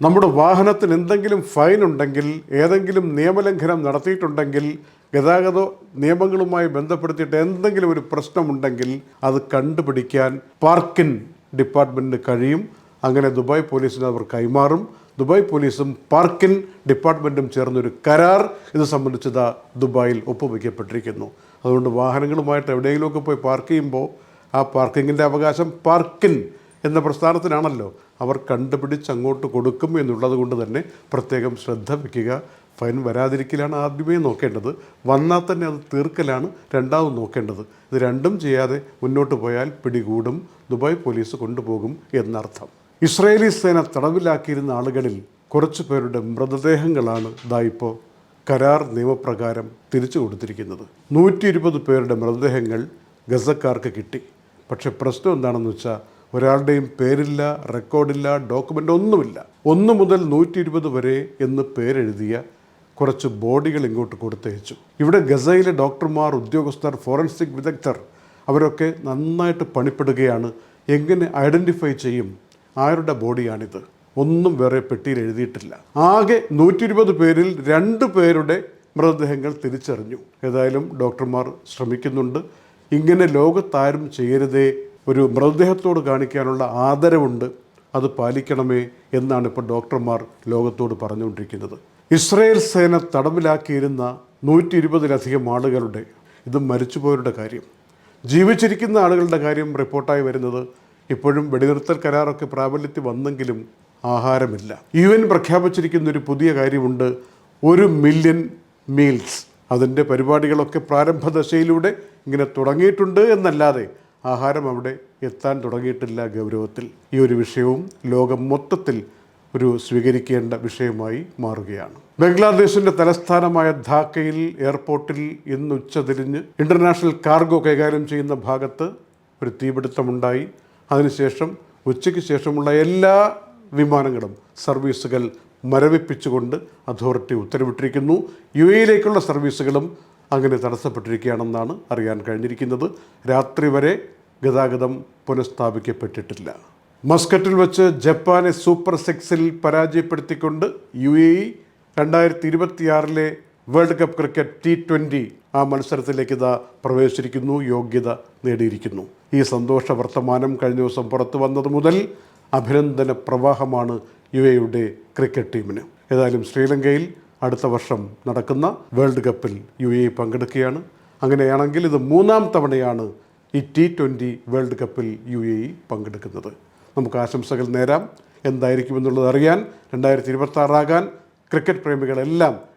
നമ്മുടെ വാഹനത്തിന് എന്തെങ്കിലും ഫൈൻ ഉണ്ടെങ്കിൽ ഏതെങ്കിലും നിയമലംഘനം നടത്തിയിട്ടുണ്ടെങ്കിൽ ഗതാഗത നിയമങ്ങളുമായി ബന്ധപ്പെടുത്തിയിട്ട് എന്തെങ്കിലും ഒരു പ്രശ്നമുണ്ടെങ്കിൽ അത് കണ്ടുപിടിക്കാൻ പാർക്കിൻ ഡിപ്പാർട്ട്മെന്റിന് കഴിയും. അങ്ങനെ ദുബായ് പോലീസിന് അവർ കൈമാറും. ദുബായ് പോലീസും പാർക്കിൻ ഡിപ്പാർട്ട്മെന്റും ചേർന്നൊരു കരാർ ഇത് സംബന്ധിച്ച് ഇതാ ദുബായിൽ ഒപ്പുവയ്ക്കപ്പെട്ടിരിക്കുന്നു അതുകൊണ്ട് വാഹനങ്ങളുമായിട്ട് എവിടെയെങ്കിലുമൊക്കെ പോയി പാർക്ക് ചെയ്യുമ്പോൾ ആ പാർക്കിങ്ങിന്റെ അവകാശം പാർക്കിൻ എന്ന പ്രസ്ഥാനത്തിനാണല്ലോ അവർ കണ്ടുപിടിച്ച് അങ്ങോട്ട് കൊടുക്കും എന്നുള്ളത് കൊണ്ട് തന്നെ പ്രത്യേകം ശ്രദ്ധ വയ്ക്കുക ഫൈൻ വരാതിരിക്കലാണ് ആദ്യമേ നോക്കേണ്ടത്. വന്നാൽ തന്നെ അത് തീർക്കലാണ് രണ്ടാമത് നോക്കേണ്ടത്. ഇത് രണ്ടും ചെയ്യാതെ മുന്നോട്ട് പോയാൽ പിടികൂടും. ദുബായ് പോലീസ് കൊണ്ടുപോകും എന്നർത്ഥം. ഇസ്രയേലി സേന തടവിലാക്കിയിരുന്ന ആളുകളിൽ കുറച്ചു പേരുടെ മൃതദേഹങ്ങളാണ് ഇപ്പോൾ കരാർ നിയമപ്രകാരം തിരിച്ചു കൊടുത്തിരിക്കുന്നത്. നൂറ്റി ഇരുപത് പേരുടെ മൃതദേഹങ്ങൾ ഗസക്കാർക്ക് കിട്ടി. പക്ഷേ പ്രശ്നം എന്താണെന്ന് വെച്ചാൽ ഒരാളുടെയും പേരില്ല റെക്കോർഡില്ല ഡോക്യുമെന്റ് ഒന്നുമില്ല. ഒന്ന് മുതൽ നൂറ്റി ഇരുപത് വരെ എന്ന് പേരെഴുതിയ കുറച്ച് ബോഡികൾ ഇങ്ങോട്ട് കൊടുത്തയച്ചു. ഇവിടെ ഗസയിലെ ഡോക്ടർമാർ ഉദ്യോഗസ്ഥർ ഫോറൻസിക് വിദഗ്ധർ അവരൊക്കെ നന്നായിട്ട് പണിപ്പെടുകയാണ്. എങ്ങനെ ഐഡന്റിഫൈ ചെയ്യും? ആരുടെ ബോഡിയാണിത്? ഒന്നും വേറെ പെട്ടിയിൽ എഴുതിയിട്ടില്ല. ആകെ നൂറ്റി ഇരുപത് പേരിൽ രണ്ട് പേരുടെ മൃതദേഹങ്ങൾ തിരിച്ചറിഞ്ഞു. ഏതായാലും ഡോക്ടർമാർ ശ്രമിക്കുന്നുണ്ട്. ഇങ്ങനെ ലോകത്താരും ചെയ്യരുതേ ഒരു മൃതദേഹത്തോട് കാണിക്കാനുള്ള ആദരവുണ്ട് അത് പാലിക്കണമേ എന്നാണ് ഇപ്പോൾ ഡോക്ടർമാർ ലോകത്തോട് പറഞ്ഞുകൊണ്ടിരിക്കുന്നത്. ഇസ്രയേൽ സേന തടവിലാക്കിയിരുന്ന നൂറ്റി ഇരുപതിലധികം ആളുകളുടെ ഇത് മരിച്ചുപോയവരുടെ കാര്യം. ജീവിച്ചിരിക്കുന്ന ആളുകളുടെ കാര്യം റിപ്പോർട്ടായി വരുന്നത് ഇപ്പോഴും വെടിനിർത്തൽ കരാറൊക്കെ പ്രാബല്യത്തിൽ വന്നെങ്കിലും ആഹാരമില്ല. യു എൻ പ്രഖ്യാപിച്ചിരിക്കുന്ന ഒരു പുതിയ കാര്യമുണ്ട് ഒരു മില്യൺ മീൽസ്. അതിന്റെ പരിപാടികളൊക്കെ പ്രാരംഭ ദശയിലൂടെ ഇങ്ങനെ തുടങ്ങിയിട്ടുണ്ട് എന്നല്ലാതെ ആഹാരം അവിടെ എത്താൻ തുടങ്ങിയിട്ടില്ല ഗൗരവത്തിൽ. ഈ ഒരു വിഷയവും ലോകം മൊത്തത്തിൽ ഒരു സ്വീകരിക്കേണ്ട വിഷയമായി മാറുകയാണ്. ബംഗ്ലാദേശിന്റെ തലസ്ഥാനമായ ധാക്കയിൽ എയർപോർട്ടിൽ ഇന്ന് ഉച്ചതിരിഞ്ഞ് ഇന്റർനാഷണൽ കാർഗോ കൈകാര്യം ചെയ്യുന്ന ഭാഗത്ത് ഒരു തീപിടുത്തമുണ്ടായി. അതിനുശേഷം ഉച്ചയ്ക്ക് ശേഷമുള്ള എല്ലാ വിമാനങ്ങളും സർവീസുകൾ മരവിപ്പിച്ചുകൊണ്ട് അതോറിറ്റി ഉത്തരവിട്ടിരിക്കുന്നു. യു എയിലേക്കുള്ള സർവീസുകളും അങ്ങനെ തടസ്സപ്പെട്ടിരിക്കുകയാണെന്നാണ് അറിയാൻ കഴിഞ്ഞിരിക്കുന്നത്. രാത്രി വരെ ഗതാഗതം പുനഃസ്ഥാപിക്കപ്പെട്ടിട്ടില്ല. മസ്കറ്റിൽ വെച്ച് ജപ്പാനെ സൂപ്പർ സിക്സിൽ പരാജയപ്പെടുത്തിക്കൊണ്ട് യു എ ഇ രണ്ടായിരത്തി ഇരുപത്തിയാറിലെ world cup cricket T twenty ആ മത്സരത്തിലേക്ക് ഇതാ പ്രവേശിച്ചിരിക്കുന്നു യോഗ്യത നേടിയിരിക്കുന്നു. ഈ സന്തോഷ വർത്തമാനം കഴിഞ്ഞ ദിവസം പുറത്തു വന്നത് മുതൽ അഭിനന്ദന പ്രവാഹമാണ് യു എയുടെ ക്രിക്കറ്റ് ടീമിന്. ഏതായാലും ശ്രീലങ്കയിൽ അടുത്ത വർഷം നടക്കുന്ന വേൾഡ് കപ്പിൽ യു എ പങ്കെടുക്കുകയാണ്. അങ്ങനെയാണെങ്കിൽ ഇത് മൂന്നാം തവണയാണ് ഈ ടി ട്വന്റി വേൾഡ് കപ്പിൽ യു എ ഇ പങ്കെടുക്കുന്നത്. നമുക്ക് ആശംസകൾ നേരാം. എന്തായിരിക്കുമെന്നുള്ളത് അറിയാൻ രണ്ടായിരത്തി ഇരുപത്തി ആറാകാൻ ക്രിക്കറ്റ് പ്രേമികളെല്ലാം